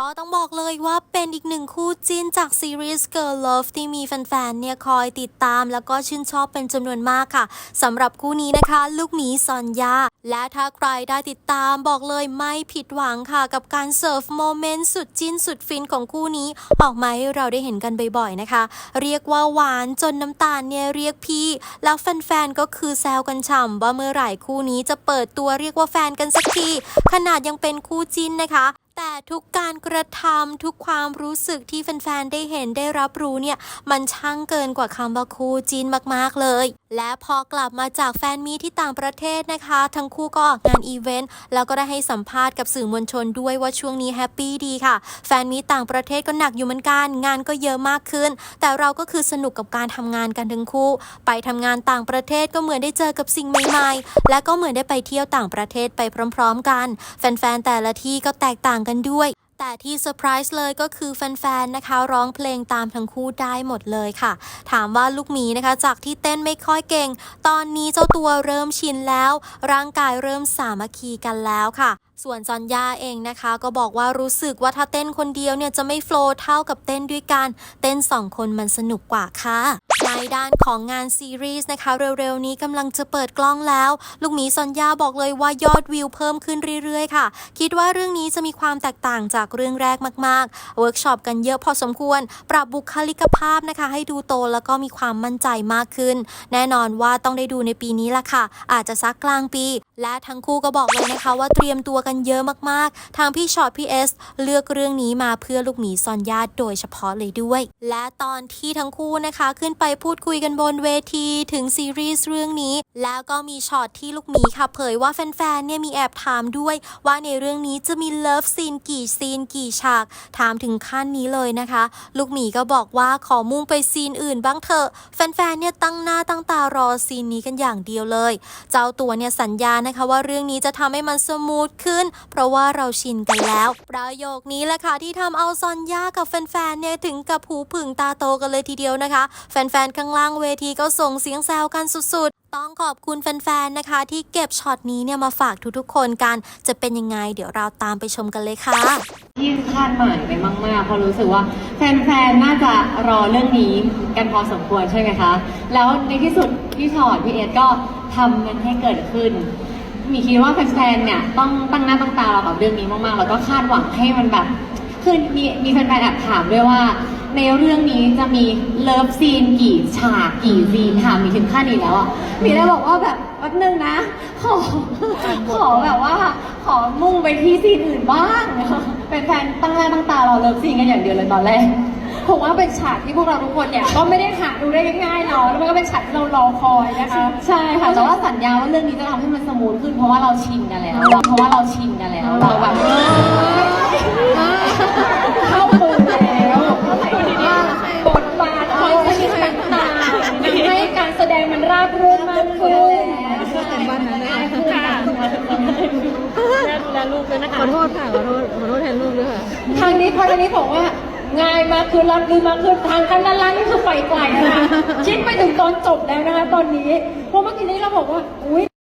ก็ต้องบอกเลยว่าเป็นอีกหนึ่งคู่จิ้นจากซีรีส์ Girl Love ที่มีแฟนๆ เนี่ยคอยติดตามแล้วก็ชื่นชอบเป็นจำนวนมากค่ะสำหรับคู่นี้นะคะ ลูกหมีซอนยา และถ้าใครได้ติดตามบอกเลยไม่ผิดหวังค่ะ กับการเสิร์ฟโมเมนต์สุดจิ้นสุดฟินของคู่นี้ ออกมาให้เราได้เห็นกันบ่อยๆ นะคะ เรียกว่าหวานจนน้ำตาลเนี่ยเรียกพี่ แล้วแฟนๆ ก็คือแซวกันฉ่ำว่าเมื่อไหร่คู่นี้จะเปิดตัวเรียกว่าแฟนกันสักทีขนาดยังเป็นคู่จิ้นนะคะ แต่ทุกการกระทำทุกความรู้สึกที่แฟนๆ ได้เห็นได้รับรู้เนี่ย มันช่างเกินกว่าคำว่าคู่จีนมากๆเลย และพอกลับมาจากแฟนมีที่ต่างประเทศนะคะ ทั้งคู่ก็ออกงานอีเวนต์แล้วก็ได้ให้สัมภาษณ์กับสื่อมวลชนด้วยว่าช่วงนี้แฮปปี้ดีค่ะ แฟนมีตต่างประเทศก็หนักอยู่เหมือนกัน งานก็เยอะมากขึ้น แต่เราก็คือสนุกกับการทำงานกันทั้งคู่ ไปทำงานต่างประเทศก็เหมือนได้เจอกับสิ่งใหม่ ๆ และก็เหมือนได้ไปเที่ยวต่างประเทศไปพร้อม ๆ กัน แฟนๆแต่ละที่ก็แตกต่างกันด้วย แต่ที่เซอร์ไพรส์เลยก็คือแฟนๆ นะคะ ร้องเพลงตามทั้งคู่ได้หมดเลยค่ะ ถามว่าลูกหมีนะคะ จากที่เต้นไม่ค่อยเก่ง ตอนนี้เจ้าตัวเริ่มชินแล้ว ร่างกายเริ่มสามัคคีกันแล้วค่ะส่วนจอนย่าเองนะคะ ก็บอกว่ารู้สึกว่าถ้าเต้นคนเดียวเนี่ยจะไม่โฟล์เท่ากับเต้นด้วยกัน เต้นสองคนมันสนุกกว่าค่ะ ด้านของงานซีรีส์นะคะ เร็วๆนี้กำลังจะเปิดกล้องแล้ว ลูกหมีซอนยาบอกเลยว่ายอดวิวเพิ่มขึ้นเรื่อยๆค่ะ คิดว่าเรื่องนี้จะมีความแตกต่างจากเรื่องแรกมากๆ เวิร์กช็อปกันเยอะพอสมควร ปรับบุคลิกภาพนะคะ ให้ดูโตแล้วก็มีความมั่นใจมากขึ้น แน่นอนว่าต้องได้ดูในปีนี้ละค่ะ อาจจะสักกลางปี และทั้งคู่ก็บอกเลยนะคะว่าเตรียมตัวกันเยอะมากๆ ทางพี่ชอตพี่เอสเลือกเรื่องนี้มาเพื่อลูกหมีซอนยาโดยเฉพาะเลยด้วย และตอนที่ทั้งคู่นะคะขึ้นไปพูพูดคุยกันบนเวทีถึงซีรีส์เรื่องนี้ แล้วก็มีช็อตที่ลูกหมีค่ะเผยว่าแฟนๆเนี่ยมีแอบถามด้วย ว่าในเรื่องนี้จะมีเลิฟซีนกี่ซีนกี่ฉาก ถามถึงขั้นนี้เลยนะคะ ลูกหมีก็บอกว่าขอมุ่งไปซีนอื่นบ้างเถอะแฟนๆเนี่ยตั้งหน้าตั้งตารอซีนนี้กันอย่างเดียวเลย เจ้าตัวเนี่ยสัญญานะคะว่าเรื่องนี้จะทำให้มันสมูทขึ้น เพราะว่าเราชินกันแล้ว ประโยคนี้แหละค่ะที่ทำเอาซอนย่ากับแฟนๆเนี่ยถึงกับหูผึ่งตาโตกันเลยทีเดียวนะคะ แฟนๆข้างล่างเวทีก็ส่งเสียงแซวกันสุดๆ ต้องขอบคุณแฟนๆ นะคะ ที่เก็บช็อตนี้เนี่ยมาฝากทุกๆ คนกัน จะเป็นยังไงเดี๋ยวเราตามไปชมกันเลยค่ะ ที่คาดหมายไปมากๆเพราะรู้สึกว่าแฟนๆ น่าจะรอเรื่องนี้กันพอสมควรใช่ไหมคะ แล้วในที่สุดพี่ชอดพี่เอสก็ทำมันให้เกิดขึ้น มีคิดว่าแฟนๆ เนี่ยต้องตั้งหน้าตั้งตารอกับเรื่องนี้มากๆ แล้วก็คาดหวังให้มันแบบ คือมีมีแฟนๆแอบถามด้วยว่า ในเรื่องนี้จะมีเลิฟซีนกี่ฉากกี่ซีนถามมีถึงขั้นนี้แล้วอะมีได้บอกว่าแบบแป๊บนึงนะ ขอขอแบบว่า ขอมุ่งไปที่ซีนอื่นบ้างเป็นแฟนๆตั้งหน้าตั้งตารอเลิฟซีนกันอย่างเดียวเลยตอนแรกผมว่าเป็นฉากที่พวกเราทุกคนเนี่ยก็ไม่ได้หาดูได้ง่ายๆเนาะแล้วมันก็เป็นฉากที่เรารอคอยนะคะใช่ค่ะแต่ว่าสัญญาว่าเรื่องนี้จะทำให้มันสมูทขึ้นเพราะว่าเราชินกันแล้วเพราะว่าเราชินกันแล้วเราแบบ งมันราบรื่นมากขึ้นนั่นเลยดูแลลูกด้วยนะขอโทษค่ะ ขอโทษ ขอโทษแทนลูกด้วยค่ะ ทางนี้พอทางนี้บอกว่าง่ายมากคือรับรื่นมากคือทางกันรันนี่คือไฟไกลนะคะชิดไปถึงตอนจบแล้วนะคะ ตอนนี้เพราะเมื่อกี้นี้เราบอกว่า อุ้ย